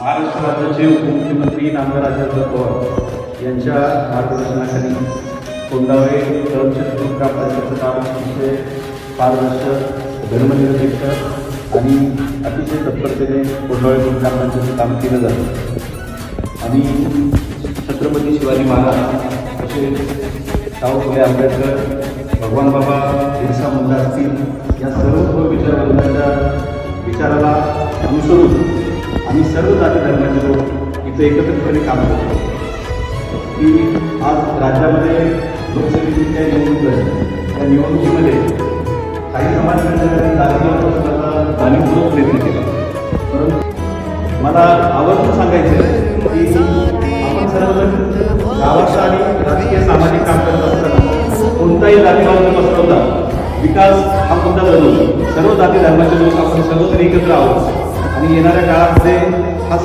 महाराष्ट्र राज्याचे उपमुख्यमंत्री नामदार राजेंद्र पवार यांच्या मार्गदर्शनाखाली कोंडावे तळमचंद ग्रामपंचायतचं काम अतिशय पारदर्शक धर्मनिरपेक्ष आणि अतिशय तत्परतेने कोंडावे ग्रामपंचायतचं काम केलं जातं. आणि छत्रपती शिवाजी महाराज असे शाहू फुले आंबेडकर भगवान बाबा बिरसा मुंडा असतील या सर्व विचारवंतांच्या धर्माचे लोक इथं एकत्रितपणे काम करतो. की आज राज्यामध्ये लोकसभेची काही निवडणूक आहे त्या निवडणुकीमध्ये काही समाज मंडळांनी जातीवादाचा जाणीवपूर्वक प्रयत्न केला. परंतु मला आवर्जून सांगायचं आहे की आपण सर्वजण गावाचं आणि राजकीय सामाजिक काम करत असताना कोणताही जातीवाद बसवता विकास हा मुद्दा बनवतो सर्व जाती धर्माचे लोक आपण सर्वत्र एकत्र आहोत. आणि येणाऱ्या काळामध्ये हा